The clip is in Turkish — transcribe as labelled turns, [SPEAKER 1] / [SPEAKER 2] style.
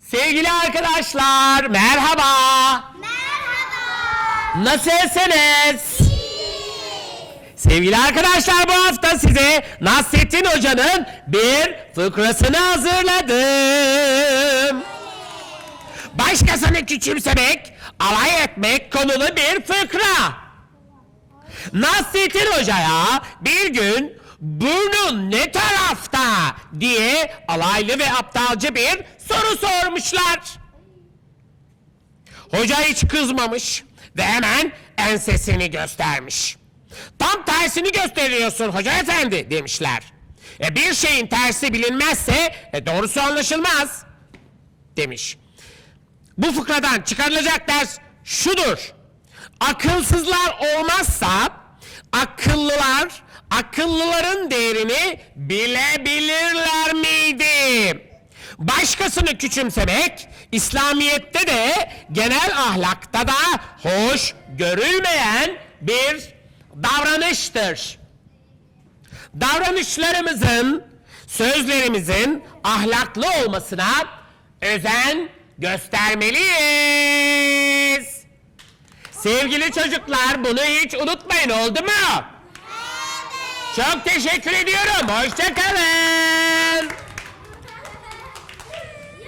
[SPEAKER 1] Sevgili arkadaşlar merhaba.
[SPEAKER 2] Merhaba.
[SPEAKER 1] Nasılsınız? Sevgili arkadaşlar bu hafta size Nasrettin Hoca'nın bir fıkrasını hazırladım. Başkasını küçümsemek, alay etmek konulu bir fıkra. Nasrettin Hoca'ya bir gün burnun ne tarafta diye alaylı ve aptalca bir soru sormuşlar. Hoca hiç kızmamış ve hemen ensesini göstermiş. Tam tersini gösteriyorsun hoca efendi demişler. E bir şeyin tersi bilinmezse e, doğrusu anlaşılmaz demiş. Bu fıkradan çıkarılacak ders şudur. Akılsızlar olmazsa akıllılar akıllıların değerini bilebilirler miydi? Başkasını küçümsemek İslamiyet'te de genel ahlakta da hoş görülmeyen bir davranıştır. Davranışlarımızın, sözlerimizin ahlaklı olmasına özen göstermeliyiz. Sevgili çocuklar bunu hiç unutmayın oldu mu? Çok teşekkür ediyorum. Hoşçakalın.